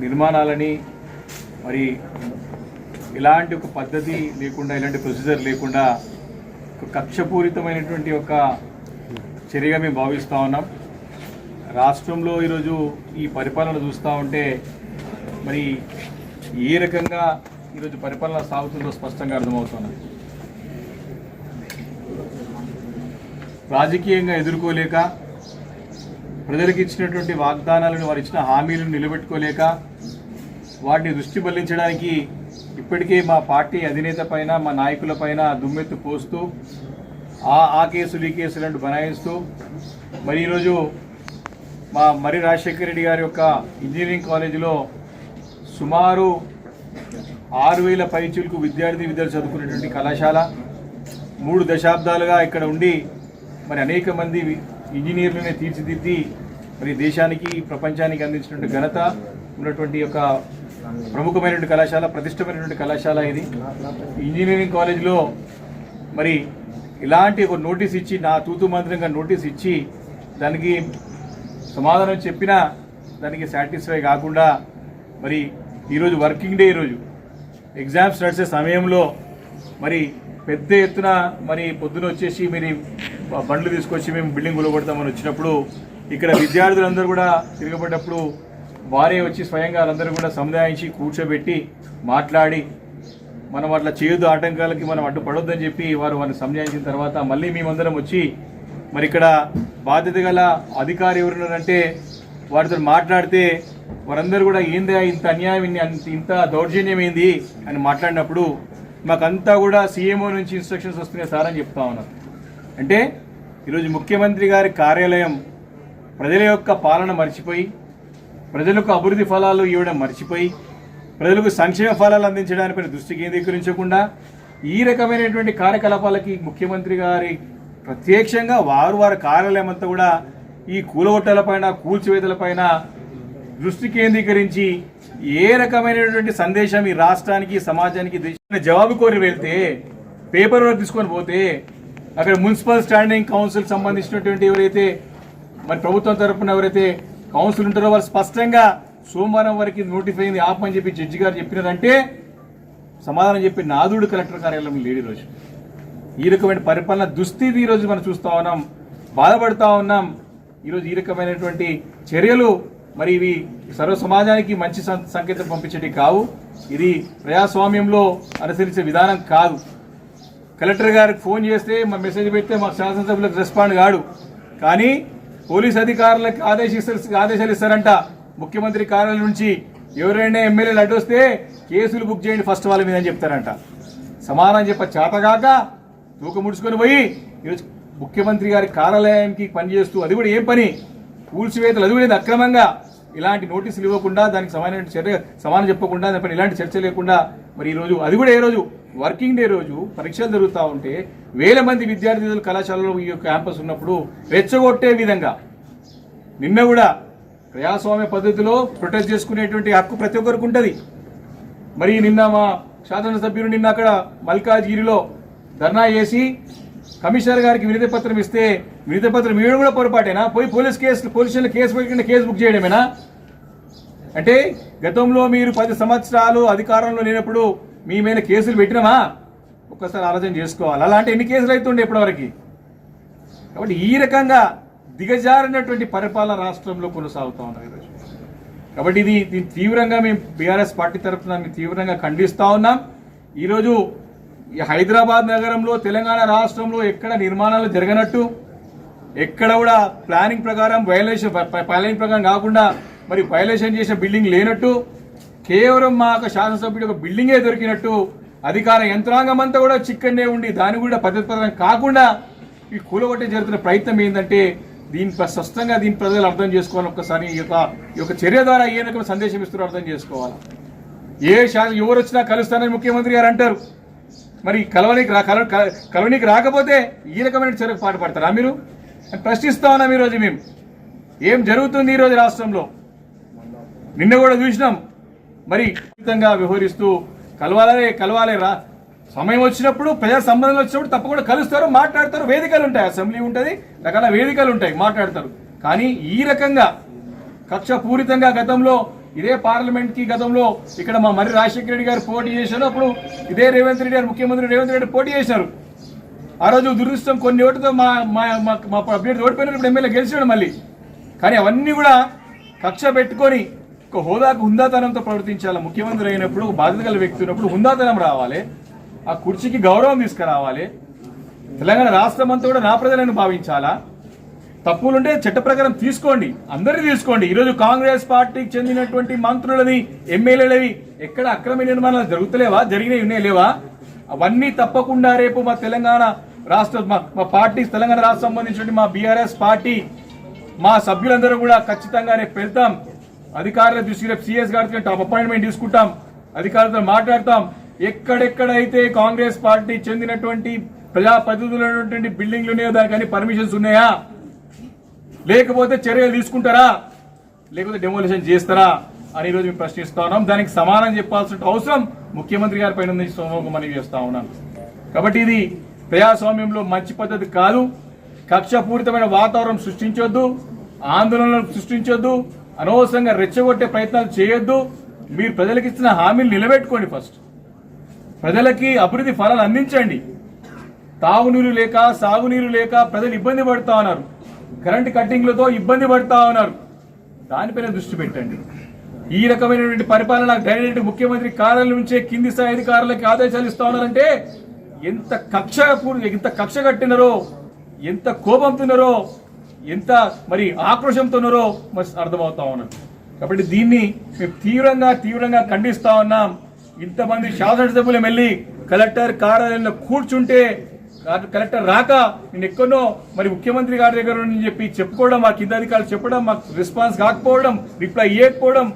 నిర్మాణాలని మరి ఇలాంటి ఒక పద్ధతి లేకుండా ఇలాంటి ప్రొసీజర్ లేకుండా ఒక కక్షపూరితమైనటువంటి ఒక చర్యగా మేము భావిస్తూ ఉన్నాం. రాష్ట్రంలో ఈరోజు ఈ పరిపాలన చూస్తూ ఉంటే మరి ఏ రకంగా ఈరోజు పరిపాలన సాగుతుందో స్పష్టంగా అర్థమవుతున్నది రాజకీయంగా ఎదుర్కోలేక ప్రజలకు ఇచ్చినటువంటి వాగ్దానాలను వారు ఇచ్చిన హామీలను నిలబెట్టుకోలేక వాటిని దృష్టి మళ్ళించడానికి ఇప్పటికే మా పార్టీ అధినేత పైన మా నాయకుల పైన దుమ్మెత్తు పోస్తూ ఆ ఆ కేసులు ఈ కేసులు అంటూ బనాయిస్తూ మరి ఈరోజు మా మరి రాజశేఖర రెడ్డి గారి యొక్క ఇంజనీరింగ్ కాలేజీలో సుమారు ఆరు వేల పైచులకు విద్యార్థి విద్యార్థులు చదువుకునేటువంటి కళాశాల మూడు దశాబ్దాలుగా ఇక్కడ ఉండి మరి అనేక మంది ఇంజనీర్లనే తీర్చిదిద్ది మరి దేశానికి ప్రపంచానికి అందించినటువంటి ఘనత ఉన్నటువంటి ఒక ప్రముఖమైనటువంటి కళాశాల ప్రతిష్టమైనటువంటి కళాశాల ఇది. ఇంజనీరింగ్ కాలేజ్లో మరి ఇలాంటి ఒక నోటీస్ ఇచ్చి నా తూతు మంత్రంగా నోటీస్ ఇచ్చి దానికి సమాధానం చెప్పినా దానికి సాటిస్ఫై కాకుండా మరి ఈరోజు వర్కింగ్ డే ఈరోజు. ఎగ్జామ్స్ నడిచే సమయంలో మరి పెద్ద ఎత్తున మరి పొద్దున వచ్చేసి మరి బండ్లు తీసుకొచ్చి మేము బిల్డింగ్ కూలగొడతామని వచ్చినప్పుడు ఇక్కడ విద్యార్థులందరూ కూడా తిరగబడ్డప్పుడు వారే వచ్చి స్వయంగా వాళ్ళందరూ కూడా సముదాయించి కూర్చోబెట్టి మాట్లాడి మనం అట్లా చేయొద్దు ఆటంకాలకి మనం అడ్డుపడొద్దని చెప్పి వారు వారిని సంజాయించిన తర్వాత మళ్ళీ మేమందరం వచ్చి మరి ఇక్కడ బాధ్యత గల అధికారి ఎవరున్నారంటే వారితో మాట్లాడితే వారందరూ కూడా ఏందా ఇంత అన్యాయం ఇంత దౌర్జన్యం ఏంది అని మాట్లాడినప్పుడు మాకంతా కూడా సీఎంఓ నుంచి ఇన్స్ట్రక్షన్స్ వస్తున్నాయి సార్ అని చెప్తా ఉన్నారు. అంటే ఈరోజు ముఖ్యమంత్రి గారి కార్యాలయం ప్రజల యొక్క పాలన మర్చిపోయి ప్రజలకు అభివృద్ధి ఫలాలు ఇవ్వడం మర్చిపోయి ప్రజలకు సంక్షేమ ఫలాలు అందించడానిపై దృష్టి కేంద్రీకరించకుండా ఈ రకమైనటువంటి కార్యకలాపాలకి ముఖ్యమంత్రి గారి ప్రత్యక్షంగా వారు వారి కార్యాలయం అంతా కూడా ఈ కూలగొట్టలపైన కూల్చివేతలపైన దృష్టి కేంద్రీకరించి ఏ రకమైనటువంటి సందేశం ఈ రాష్ట్రానికి సమాజానికి దేశానికి జవాబు కోరి వెళ్తే పేపర్ వర్క్ తీసుకొని పోతే అక్కడ మున్సిపల్ స్టాండింగ్ కౌన్సిల్ సంబంధించినటువంటి ఎవరైతే మరి ప్రభుత్వం తరపున ఎవరైతే కౌన్సిల్ ఉంటారో వాళ్ళు స్పష్టంగా సోమవారం వరకు నోటిఫై అయింది ఆపని చెప్పి జడ్జి గారు చెప్పినారంటే సమాధానం చెప్పి నాదుడు కలెక్టర్ కార్యాలయం లేడు ఈరోజు. ఈ రకమైన పరిపాలన దుస్థితి ఈరోజు మనం చూస్తూ ఉన్నాం బాధపడుతూ ఉన్నాం. ఈరోజు ఈ రకమైనటువంటి చర్యలు మరి ఇవి సర్వ సమాజానికి మంచి సం- సంకేతం పంపించేవి కావు. ఇది ప్రజాస్వామ్యంలో అనుసరించే విధానం కాదు. కలెక్టర్ గారికి ఫోన్ చేస్తే మా మెసేజ్ పెడితే మా శాసనసభ్యులకు రెస్పాండ్ కాడు. కానీ పోలీస్ అధికారులకు ఆదేశిస్తారు ఆదేశాలు ఇస్తారంట. ముఖ్యమంత్రి కార్యాలయం నుంచి ఎవరైనా ఎమ్మెల్యేలు అడ్డొస్తే కేసులు బుక్ చేయండి ఫస్ట్ వాళ్ళ మీద అని చెప్తారంట. సమానం చెప్ప చేతగాక తూకం ముడుచుకొని పోయి ఈరోజు ముఖ్యమంత్రి గారి కార్యాలయానికి పనిచేస్తూ అది కూడా ఏం పని? కూల్చివేతలు అది కూడా అక్రమంగా? ఇలాంటి నోటీసులు ఇవ్వకుండా దానికి సమానమైన చర్య సమానం చెప్పకుండా దానిపైన ఇలాంటి చర్చ లేకుండా మరి ఈరోజు అది కూడా ఏ రోజు వర్కింగ్ డే రోజు పరీక్షలు జరుగుతూ ఉంటే వేల మంది విద్యార్థులు కళాశాలలో ఈ యొక్క క్యాంపస్ ఉన్నప్పుడు రెచ్చగొట్టే విధంగా నిన్న కూడా ప్రజాస్వామ్య పద్ధతిలో ప్రొటెస్ట్ చేసుకునేటువంటి హక్కు ప్రతి ఒక్కరికి ఉంటుంది. మరి నిన్న మా శాసనసభ్యులు నిన్న అక్కడ మల్కాజ్గిరిలో ధర్నా చేసి కమిషనర్ గారికి వినతి పత్రం ఇస్తే వినతి పత్రం ఇవ్వడం కూడా పొరపాటేనా? పోయి పోలీస్ కేసు పోలీసులు కేసు పెట్టకుండా కేసు బుక్ చేయడమేనా? అంటే గతంలో మీరు పది సంవత్సరాలు అధికారంలో లేనప్పుడు మీ మీద కేసులు పెట్టినామా? ఒక్కసారి ఆలోచన చేసుకోవాలి. అలాంటి ఎన్ని కేసులు అవుతుండే ఇప్పటివరకు? కాబట్టి ఈ రకంగా దిగజారినటువంటి పరిపాలన రాష్ట్రంలో కొనసాగుతా ఉన్నారు ఈరోజు. కాబట్టి ఇది దీన్ని తీవ్రంగా మేము బీఆర్ఎస్ పార్టీ తరఫున మేము తీవ్రంగా ఖండిస్తూ ఉన్నాం. ఈరోజు ఈ హైదరాబాద్ నగరంలో తెలంగాణ రాష్ట్రంలో ఎక్కడ నిర్మాణాలు జరగనట్టు ఎక్కడ కూడా ప్లానింగ్ ప్రకారం వయలేషన్ ప్లానింగ్ ప్రకారం కాకుండా మరి వయలేషన్ చేసిన బిల్డింగ్ లేనట్టు కేవలం మా యొక్క శాసనసభ్యుడు ఒక బిల్డింగే దొరికినట్టు అధికార యంత్రాంగం అంతా కూడా చిక్కనే ఉండి దాని కూడా పద్ధతి ప్రకారం కాకుండా ఈ కూలగొట్టే జరుగుతున్న ప్రయత్నం ఏంటంటే దీని స్పష్టంగా దీని ప్రజలు అర్థం చేసుకోవాలి ఒక్కసారి ఈ యొక్క ఈ యొక్క చర్య ద్వారా ఏ రకమైన సందేశం ఇస్తున్నారో అర్థం చేసుకోవాలి. ఏ శాసన ఎవరు వచ్చినా కలుస్తానని ముఖ్యమంత్రి గారు అంటారు. మరి కలవనికి రా కల కలవనికి రాకపోతే ఈ రకమైన చర్యకు పాటుపడతారా మీరు? ప్రశ్నిస్తా ఉన్నాం ఈరోజు మేము. ఏం జరుగుతుంది ఈరోజు రాష్ట్రంలో? నిన్న కూడా చూసినాం. మరి ఖచ్చితంగా వ్యవహరిస్తూ కలవాలే కలవాలే రా. సమయం వచ్చినప్పుడు ప్రజా సంబంధం వచ్చినప్పుడు తప్పకుండా కలుస్తారు మాట్లాడతారు. వేదికలు ఉంటాయి. అసెంబ్లీ ఉంటుంది రకాల వేదికలు ఉంటాయి మాట్లాడతారు. కానీ ఈ రకంగా కక్ష పూరితంగా గతంలో ఇదే పార్లమెంట్కి గతంలో ఇక్కడ మా మరి రాజశేఖర రెడ్డి గారు పోటీ చేశారు. అప్పుడు ఇదే రేవంత్ రెడ్డి గారు ముఖ్యమంత్రి రేవంత్ రెడ్డి పోటీ చేశారు. ఆ రోజు దురదృష్టం కొన్ని ఓటుతో మా మా మా- మా అభ్యర్థి ఓడిపోయినారు ఇప్పుడు ఎమ్మెల్యే గెలిచాడు మళ్ళీ. కానీ అవన్నీ కూడా కక్ష పెట్టుకొని ఒక హోదాకు హుందాతనంతో ప్రవర్తించాలి. ముఖ్యమంత్రి అయినప్పుడు ఒక బాధ్యత గల వ్యక్తి ఉన్నప్పుడు హుందాతనం రావాలి. ఆ కుర్చీకి గౌరవం తీసుకురావాలి. తెలంగాణ రాష్ట్రం అంతా కూడా నా ప్రజలను భావించాలా? తప్పులుంటే చట్ట ప్రకారం తీసుకోండి. అందరినీ తీసుకోండి. ఈరోజు కాంగ్రెస్ పార్టీకి చెందినటువంటి మంత్రులని ఎమ్మెల్యేలవి ఎక్కడ అక్రమ నిర్మాణాలు జరుగుతలేవా? జరిగినవి ఉన్నాయి లేవా? అవన్నీ తప్పకుండా రేపు మా తెలంగాణ రాష్ట్ర మా మా పార్టీ తెలంగాణ రాష్ట్ర సంబంధించిన మా బీఆర్ఎస్ పార్టీ మా సభ్యులందరూ కూడా ఖచ్చితంగా రేపు వెళ్తాం. అధికారుల దృష్టి రేపు సిఎస్ గారికి టాప్ అపాయింట్మెంట్ తీసుకుంటాం. అధికారులతో మాట్లాడతాం. ఎక్కడెక్కడైతే కాంగ్రెస్ పార్టీ చెందినటువంటి ప్రజాప్రతినిధులైనటువంటి బిల్డింగ్లు ఉన్నాయో దానికి పర్మిషన్స్ ఉన్నాయా? లేకపోతే చర్యలు తీసుకుంటారా? లేకపోతే డెమోలిషన్ చేస్తారా? అని ఈరోజు మేము ప్రశ్నిస్తా ఉన్నాం. దానికి సమానం చెప్పాల్సిన అవసరం ముఖ్యమంత్రి గారి పైన నుంచి సోమకు మనవి చేస్తా ఉన్నాం కాబట్టి ఇది ప్రజాస్వామ్యంలో మంచి పద్ధతి కాదు. కక్షపూరితమైన వాతావరణం సృష్టించొద్దు. ఆందోళనలు సృష్టించొద్దు. అనవసరంగా రెచ్చగొట్టే ప్రయత్నాలు చేయొద్దు. మీరు ప్రజలకు ఇచ్చిన హామీలు నిలబెట్టుకోండి ఫస్ట్. ప్రజలకి అభివృద్ధి ఫలాలు అందించండి. తాగునీరు లేక సాగునీరు లేక ప్రజలు ఇబ్బంది పడుతూ ఉన్నారు. కరెంటు కట్టింగ్లతో ఇబ్బంది పడతా ఉన్నారు. దానిపైన దృష్టి పెట్టండి. ఈ రకమైనటువంటి పరిపాలన డైరెక్ట్ ముఖ్యమంత్రి కార్యాలయం నుంచే కింది స్థాయి అధికారులకి ఆదేశాలు ఇస్తా ఉన్నారంటే ఎంత కక్ష ఎంత కక్ష కట్టినరో ఎంత కోపంతున్నారో ఎంత మరి ఆక్రోషంతో ఉన్నారో మరి అర్థమవుతా ఉన్నారు కాబట్టి దీన్ని మేము తీవ్రంగా తీవ్రంగా ఖండిస్తా ఉన్నాం. ఇంతమంది శాసనసభ్యులు వెళ్ళి కలెక్టర్ కార్యాలయంలో కూర్చుంటే కలెక్టర్ రాక నేను ఎక్కడో మరి ముఖ్యమంత్రి గారి దగ్గర నుంచి చెప్పి చెప్పుకోవడం మా కింద అధికారులు చెప్పడం మాకు రెస్పాన్స్ కాకపోవడం రిప్లై ఇవ్వకపోవడం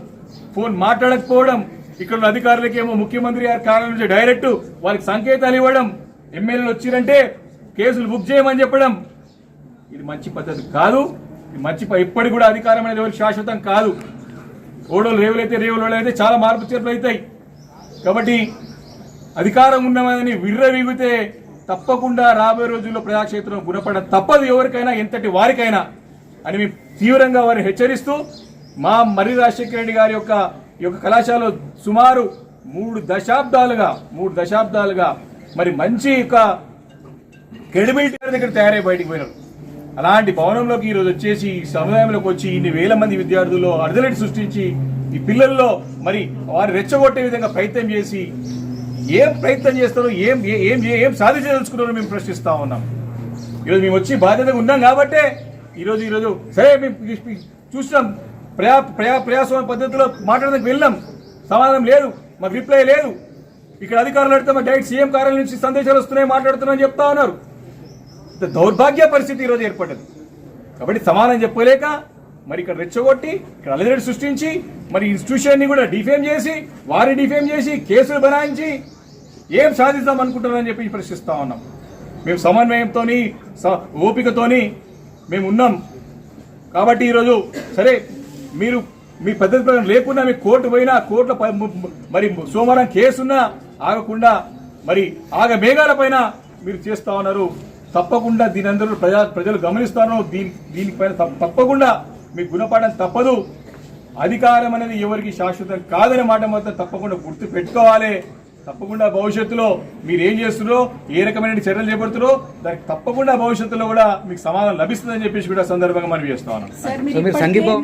ఫోన్ మాట్లాడకపోవడం ఇక్కడ ఉన్న అధికారులకేమో ముఖ్యమంత్రి గారి కార్యాలయం నుంచి డైరెక్ట్ వాళ్ళకి సంకేతాలు ఇవ్వడం ఎమ్మెల్యేలు వచ్చిరంటే కేసులు బుక్ చేయమని చెప్పడం. ఇది మంచి పద్ధతి కాదు. ఇది మంచి ఇప్పటికి కూడా అధికారం అనేది ఎవరికి శాశ్వతం కాదు. ఓడోలు రేవులైతే రేవులు అయితే చాలా మార్పు చేర్పులు అవుతాయి. కాబట్టి అధికారం ఉన్నదని విర్రవీగితే తప్పకుండా రాబోయే రోజుల్లో ప్రజాక్షేత్రం గుణపడడం తప్పదు ఎవరికైనా ఎంతటి వారికైనా అని మేము తీవ్రంగా వారిని హెచ్చరిస్తూ మా మర్రి రాజశేఖర రెడ్డి గారి యొక్క ఈ యొక్క కళాశాలలో సుమారు మూడు దశాబ్దాలుగా మూడు దశాబ్దాలుగా మరి మంచి యొక్క క్రెడిబిలిటీ దగ్గర తయారై బయటికి పోయినారు. అలాంటి భవనంలోకి ఈరోజు వచ్చేసి ఈ సముదాయంలోకి వచ్చి ఇన్ని వేల మంది విద్యార్థుల్లో అర్ధలెట్ సృష్టించి ఈ పిల్లల్లో మరి వారు రెచ్చగొట్టే విధంగా ప్రయత్నం చేసి ఏం ప్రయత్నం చేస్తారో ఏం ఏం ఏం సాధించదలుచుకున్నారో మేము ప్రశ్నిస్తా ఉన్నాం. ఈరోజు మేము వచ్చి బాధ్యతగా ఉన్నాం కాబట్టే ఈరోజు ఈరోజు సరే మేము చూసినాం ప్రయా ప్రయా ప్రయాసమైన పద్ధతిలో మాట్లాడడానికి వెళ్ళాం. సమాధానం లేదు మాకు రిప్లై లేదు. ఇక్కడ అధికారులు అడితే మా డైరెక్ట్ సీఎం కార్యాలయం నుంచి సందేశాలు వస్తున్నాయి మాట్లాడుతున్నాయని చెప్తా ఉన్నారు. దౌర్భాగ్య పరిస్థితి ఈరోజు ఏర్పడ్డది. కాబట్టి సమాధానం చెప్పలేక మరి ఇక్కడ రెచ్చగొట్టి ఇక్కడ అలజడి సృష్టించి మరి ఇన్స్టిట్యూషన్ని కూడా డిఫేమ్ చేసి వారిని డిఫేమ్ చేసి కేసులు బనాయించి ఏం సాధిద్దాం అనుకుంటున్నారని చెప్పి ప్రశ్నిస్తా ఉన్నాం. మేము సమన్వయంతో ఓపికతోని మేము ఉన్నాం. కాబట్టి ఈరోజు సరే మీరు మీ పద్ధతి ప్రకారం లేకున్నా మీ కోర్టు పోయినా కోర్టులో మరి సోమవారం కేసున్నా ఆగకుండా మరి ఆగ మేఘాల పైన మీరు చేస్తా ఉన్నారు. తప్పకుండా దీని అందరూ ప్రజా ప్రజలు గమనిస్తాను దీని దీనిపైన తప్ప- తప్పకుండా మీ గుణపాఠం తప్పదు. అధికారం అనేది ఎవరికి శాశ్వతం కాదనే మాట మాత్రం తప్పకుండా గుర్తు పెట్టుకోవాలి తప్పకుండా భవిష్యత్తులో మీరు ఏం చేస్తున్నారో ఏ రకమైన చర్యలు చేపడుతున్నారో దానికి తప్పకుండా భవిష్యత్తులో కూడా మీకు సమాధానం లభిస్తుందని చెప్పేసి కూడా సందర్భంగా మనం చేస్తా ఉన్నాం.